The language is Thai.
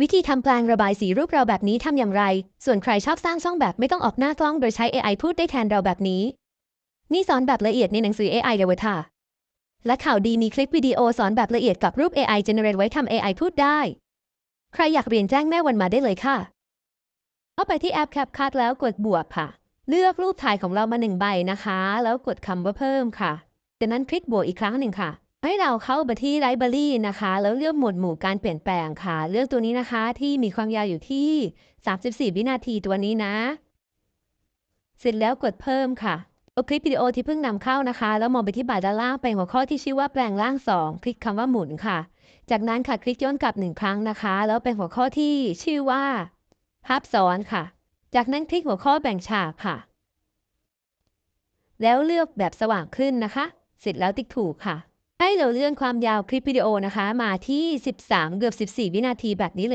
วิธีทำแปลงระบายสีรูปเราแบบนี้ทำอย่างไร ส่วนใครชอบสร้างช่องแบบไม่ต้องออกหน้ากล้องโดยใช้ AI พูดได้แทนเราแบบนี้ นี่สอนแบบละเอียดในหนังสือ AI เดวท่าและข่าวดีมีคลิปวิดีโอสอนแบบละเอียดกับรูป AI generate ไว้ทำ AI พูดได้ ใครอยากเรียนแจ้งแม่วันมาได้เลยค่ะ เข้าไปที่แอป CapCut แล้วกดบวกค่ะ เลือกรูปถ่ายของเรามาหนึ่งใบนะคะ แล้วกดคำว่าเพิ่มค่ะจากนั้นคลิกบวกอีกครั้งหนึ่งค่ะ ให้เราเข้าไปที่ Library นะคะ แล้วเลือกหมวดหมู่การเปลี่ยนแปลงค่ะ เลือกตัวนี้นะคะที่มีความยาวอยู่ที่ 34 วินาทีตัวนี้นะ เสร็จแล้วกดเพิ่มค่ะเอาคลิปวิดีโอที่เพิ่งนำเข้านะคะ แล้วมองไปที่บ่ายด้านล่างไปหัวข้อที่ชื่อว่าแปลงร่าง 2 คลิกคำว่าหมุนค่ะ จากนั้นค่ะคลิกย้อนกลับหนึ่งครั้งนะคะ แล้วเป็นหัวข้อที่ชื่อว่าภาพซ้อนค่ะ จากนั้นคลิกหัวข้อแบ่งฉากค่ะ แล้วเลือกแบบสว่างขึ้นนะคะ เสร็จแล้วติ๊กถูกค่ะ ให้เราเลื่อนความยาวคลิปวิดีโอนะคะ มาที่ 13 เกือบ 14 วินาทีแบบนี้เลย